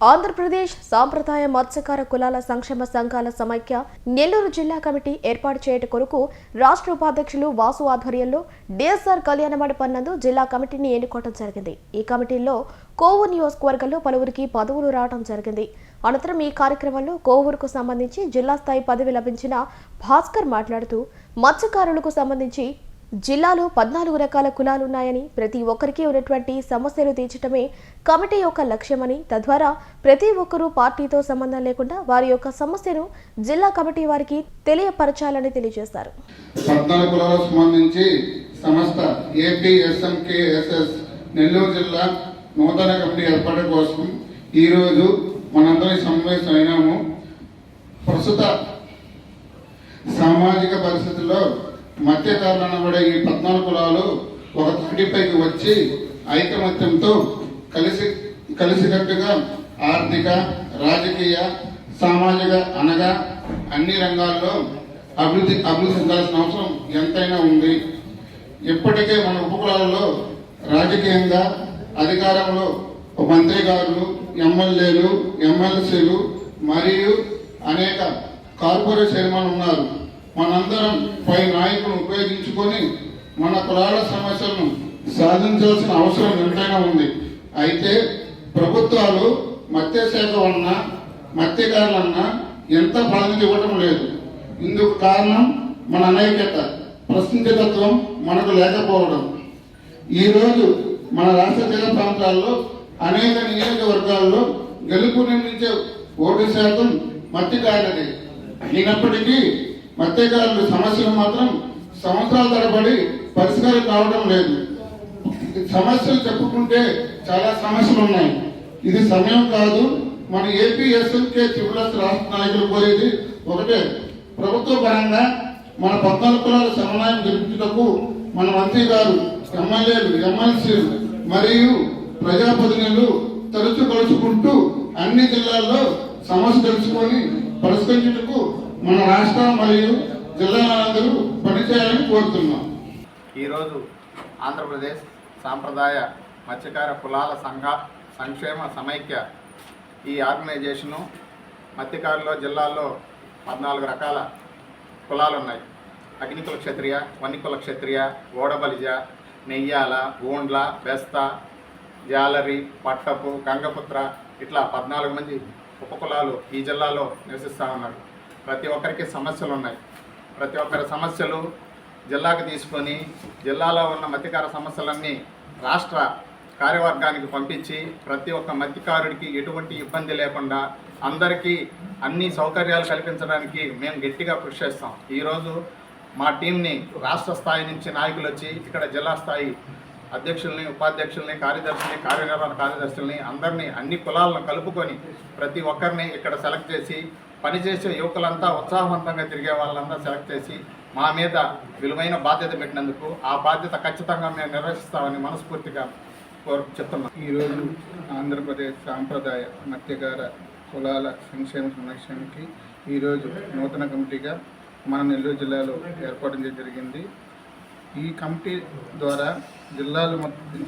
ఆంధ్రప్రదేశ్ సాంప్రదాయ మత్స్యకార కులాల సంక్షేమ సంఘాల సమైక్య నెల్లూరు జిల్లా కమిటీ ఏర్పాటు చేయట కొరకు రాష్ట్ర ఉపాధ్యక్షులు వాసు ఆధ్వర్యంలో డిఎస్ఆర్ కళ్యాణ మండపన్నందు జిల్లా కమిటీని ఎన్నుకోవడం జరిగింది. ఈ కమిటీలో కోవూరు నియోజకవర్గంలో పలువురికి పదవులు రావడం జరిగింది. అనంతరం ఈ కార్యక్రమంలో కోవూరుకు సంబంధించి జిల్లా స్థాయి పదవి లభించిన భాస్కర్ మాట్లాడుతూ మత్స్యకారులకు సంబంధించి జిల్లాలో పద్నాలుగు రకాల కులాలున్నాయని ప్రతి ఒక్కరికి ఉన్నటువంటి సమస్యలు తీర్చడమే కమిటీ యొక్క లక్ష్యమని తద్వారా ప్రతి ఒక్కరూ పార్టీతో సంబంధం లేకుండా వారి యొక్క సమస్యను జిల్లా కమిటీ వారికి తెలియపరచాలని తెలియజేశారు. పద్నాలుగు కులాలకు సంబంధించి సంస్థ ఏపీఎస్ఎంకేఎస్ఎస్ నెల్లూరు జిల్లా నూతన కమిటీ ఏర్పాటు కోసం ఈరోజు మనందరం సమావేశం అయినాము. ప్రస్తుత సామాజిక పరిస్థితుల్లో మత్స్యకారులు అనబడే ఈ పద్నాలుగు కులాలు ఒక తాటిపైకి వచ్చి ఐకమత్యంతో కలిసి కలిసికట్టుగా ఆర్థిక రాజకీయ సామాజిక అనగా అన్ని రంగాల్లో అభివృద్ధి అభివృద్ధి చెందాల్సిన అవసరం ఎంతైనా ఉంది. ఇప్పటికే మన ఉపకులాలలో రాజకీయంగా అధికారంలో మంత్రి గారులు ఎమ్మెల్యేలు ఎమ్మెల్సీలు మరియు అనేక కార్పొరేట్ చైర్మన్ ఉన్నారు. మనందరం పై నాయకులను ఉపయోగించుకొని మన కులాల సమస్యలను సాధించాల్సిన అవసరం ఎంతైనా ఉంది. అయితే ప్రభుత్వాలు మత్స్యశాఖ వలన మత్స్యకారులన్నా ఎంత ప్రాధాన్యత ఇవ్వటం లేదు. ఇందుకు కారణం మన అనైక్యత ప్రసిద్ధతత్వం మనకు లేకపోవడం. ఈరోజు మన రాష్ట్ర తీర ప్రాంతాల్లో అనేక నియోజకవర్గాల్లో గెలుపు నిర్మించే ఓటు శాతం మత్స్యకారులది. అయినప్పటికీ మత్స్యకారుల సమస్యలు మాత్రం సంవత్సరాల తరబడి పరిష్కారం కావడం లేదు. సమస్యలు చెప్పుకుంటే చాలా సమస్యలు ఉన్నాయి. ఇది సమయం కాదు. మన ఏపీ ఎస్ఎల్కే చివరి రాష్ట్ర నాయకులు కోరేది ఒకటే. ప్రభుత్వ పరంగా మన పద్నాలుగు కులాల సమన్వయం జరిపించటకు మన మంత్రి గారు ఎమ్మెల్యేలు ఎమ్మెల్సీలు మరియు ప్రజాప్రతినిధులు తరచు కలుసుకుంటూ అన్ని జిల్లాల్లో సమస్య తెలుసుకొని పరిష్కరించటకు మన రాష్ట్రం మరియు జిల్లాలందరూ పనిచేయాలని కోరుతున్నాం. ఈరోజు ఆంధ్రప్రదేశ్ సాంప్రదాయ మత్స్యకార కులాల సంఘ సంక్షేమ సమైక్య ఈ ఆర్గనైజేషను మత్స్యకారుల జిల్లాల్లో పద్నాలుగు రకాల కులాలు ఉన్నాయి అగ్నికుల క్షత్రియ వన్నికుల క్షత్రియ ఓడబలిజ నెయ్యాల గోండ్ల బెస్త జాలరి పట్టపు గంగపుత్ర ఇట్లా పద్నాలుగు మంది ఉపకులాలు ఈ జిల్లాలో నివసిస్తూ ఉన్నారు. ప్రతి ఒక్కరికి సమస్యలు ఉన్నాయి. ప్రతి ఒక్కరి సమస్యలు జిల్లాకు తీసుకొని జిల్లాలో ఉన్న మత్స్యకార సమస్యలన్నీ రాష్ట్ర కార్యవర్గానికి పంపించి ప్రతి ఒక్క మత్స్యకారుడికి ఎటువంటి ఇబ్బంది లేకుండా అందరికీ అన్ని సౌకర్యాలు కల్పించడానికి మేము గట్టిగా కృషి చేస్తాం. ఈరోజు మా టీంని రాష్ట్ర స్థాయి నుంచి నాయకులు వచ్చి ఇక్కడ జిల్లా స్థాయి అధ్యక్షుల్ని ఉపాధ్యక్షుల్ని కార్యదర్శుల్ని కార్యనిర్వహణ కార్యదర్శుల్ని అందరినీ అన్ని కులాలను కలుపుకొని ప్రతి ఒక్కరిని ఇక్కడ సెలెక్ట్ చేసి పనిచేసే యువకులంతా ఉత్సాహవంతంగా తిరిగే వాళ్ళంతా సెలెక్ట్ చేసి మా మీద విలువైన బాధ్యత పెట్టినందుకు ఆ బాధ్యత ఖచ్చితంగా మేము నిర్వహిస్తామని మనస్ఫూర్తిగా కోరు చెప్తున్నాం. ఈరోజు ఆంధ్రప్రదేశ్ సాంప్రదాయ మత్స్యకార కులాల సంక్షేమ సంరక్షణకి ఈరోజు నూతన కమిటీగా మన నెల్లూరు జిల్లాలో ఏర్పాటు చేయడం జరిగింది. ఈ కమిటీ ద్వారా జిల్లాలు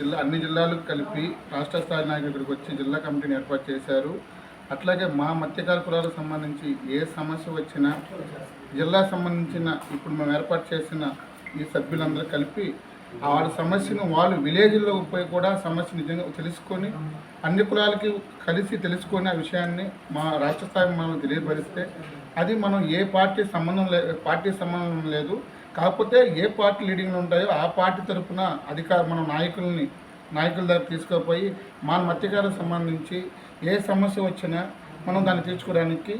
జిల్లా అన్ని జిల్లాలు కలిపి రాష్ట్ర స్థాయి నాయకుడికి వచ్చి జిల్లా కమిటీని ఏర్పాటు చేశారు. అట్లాగే మా మత్స్యకార కులాలకు సంబంధించి ఏ సమస్య వచ్చినా జిల్లా సంబంధించిన ఇప్పుడు మేము ఏర్పాటు చేసిన ఈ సభ్యులందరూ కలిపి వాళ్ళ సమస్యను వాళ్ళు విలేజ్లో పోయి కూడా సమస్య నిజంగా తెలుసుకొని అన్ని కులాలకి కలిసి తెలుసుకొని ఆ విషయాన్ని మా రాష్ట్ర స్థాయి మనం తెలియపరిస్తే అది మనం ఏ పార్టీ సంబంధం లే పార్టీ సంబంధం లేదు. కాకపోతే ఏ పార్టీ లీడింగ్లో ఉంటాయో ఆ పార్టీ తరఫున అధికార మన నాయకుల్ని నాయకుల దగ్గర తీసుకుపోయి మన మత్స్యకారులకు సంబంధించి ఏ సమస్య వచ్చినా మనం దాన్ని తీర్చుకోవడానికి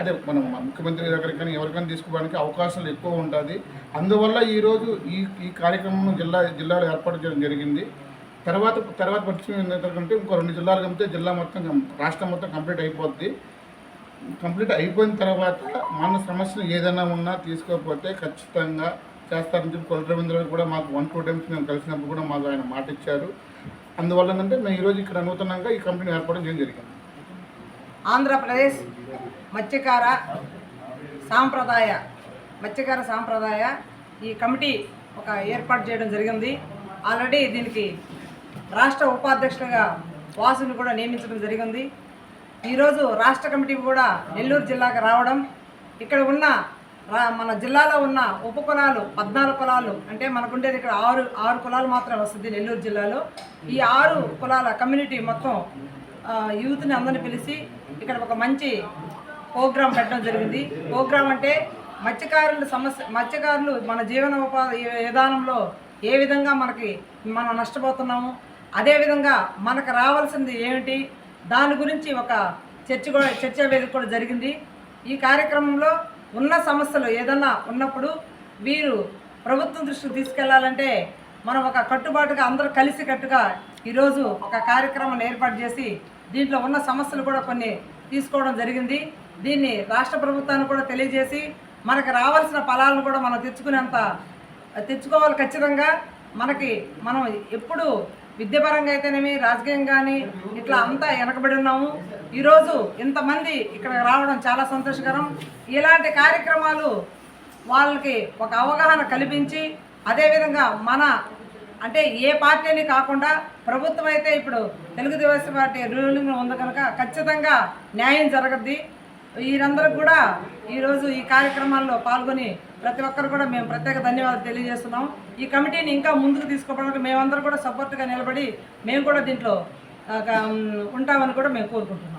అదే మనం ముఖ్యమంత్రి దగ్గరికైనా ఎవరికైనా తీసుకోవడానికి అవకాశాలు ఎక్కువ ఉంటుంది. అందువల్ల ఈరోజు ఈ ఈ కార్యక్రమం జిల్లా జిల్లాలో ఏర్పాటు చేయడం జరిగింది. తర్వాత తర్వాత పరిచయం ఏంటంటే ఇంకో రెండు జిల్లాలు కలిపితే జిల్లా మొత్తం రాష్ట్రం మొత్తం కంప్లీట్ అయిపోద్ది. కంప్లీట్ అయిపోయిన తర్వాత మన సమస్యలు ఏదైనా ఉన్నా తీసుకోకపోతే ఖచ్చితంగా చేస్తారని చెప్పి కొలత రవీంద్ర కూడా మాకు వన్ టూ టైమ్స్ మేము కలిసినప్పుడు కూడా మాకు ఆయన మాట ఇచ్చారు. అందువల్ల ఏంటంటే మేము ఈరోజు ఇక్కడ నూతనంగా ఈ కంపెనీ ఏర్పడడం చేయడం జరిగింది. ఆంధ్రప్రదేశ్ మత్స్యకార సాంప్రదాయ మత్స్యకార సాంప్రదాయ ఈ కమిటీ ఒక ఏర్పాటు చేయడం జరిగింది. ఆల్రెడీ దీనికి రాష్ట్ర ఉపాధ్యక్షులుగా వాసుని కూడా నియమించడం జరిగింది. ఈరోజు రాష్ట్ర కమిటీ కూడా నెల్లూరు జిల్లాకు రావడం ఇక్కడ ఉన్న రా మన జిల్లాలో ఉన్న ఉప కులాలు పద్నాలుగు కులాలు అంటే మనకుండేది ఇక్కడ ఆరు ఆరు కులాలు మాత్రమే వస్తుంది నెల్లూరు జిల్లాలో. ఈ ఆరు కులాల కమ్యూనిటీ మొత్తం యూత్ని అందరిని పిలిచి ఇక్కడ ఒక మంచి ప్రోగ్రాం పెట్టడం జరిగింది. ప్రోగ్రాం అంటే మత్స్యకారుల సమస్య మత్స్యకారులు మన జీవన ఉపాధి విధానంలో ఏ విధంగా మనకి మనం నష్టపోతున్నాము అదేవిధంగా మనకు రావాల్సింది ఏమిటి దాని గురించి ఒక చర్చ కూడా చర్చా వేదిక కూడా జరిగింది. ఈ కార్యక్రమంలో ఉన్న సమస్యలు ఏదన్నా ఉన్నప్పుడు వీరు ప్రభుత్వం దృష్టికి తీసుకెళ్ళాలంటే మనం ఒక కట్టుబాటుగా అందరూ కలిసి కట్టుగా ఈరోజు ఒక కార్యక్రమం ఏర్పాటు చేసి దీంట్లో ఉన్న సమస్యలు కూడా కొన్ని తీసుకోవడం జరిగింది. దీన్ని రాష్ట్ర ప్రభుత్వాన్ని కూడా తెలియజేసి మనకు రావాల్సిన ఫలాలను కూడా మనం తెచ్చుకునేంత తెచ్చుకోవాలి ఖచ్చితంగా. మనకి మనం ఎప్పుడు విద్యాపరంగా అయితేనేమి రాజకీయం కానీ ఇట్లా అంతా వెనకబడి ఉన్నాము. ఈరోజు ఇంతమంది ఇక్కడ రావడం చాలా సంతోషకరం. ఇలాంటి కార్యక్రమాలు వాళ్ళకి ఒక అవగాహన కల్పించి అదేవిధంగా మన అంటే ఏ పార్టీని కాకుండా ప్రభుత్వం అయితే ఇప్పుడు తెలుగుదేశం పార్టీ రూలింగ్ ఉంది కనుక ఖచ్చితంగా న్యాయం జరగద్ది. వీరందరూ కూడా ఈరోజు ఈ కార్యక్రమాల్లో పాల్గొని ప్రతి ఒక్కరు కూడా మేము ప్రత్యేక ధన్యవాదాలు తెలియజేస్తున్నాం. ఈ కమిటీని ఇంకా ముందుకు తీసుకోవడానికి మేమందరూ కూడా సపోర్ట్గా నిలబడి మేము కూడా దీంట్లో ఉంటామని కూడా మేము కోరుకుంటున్నాం.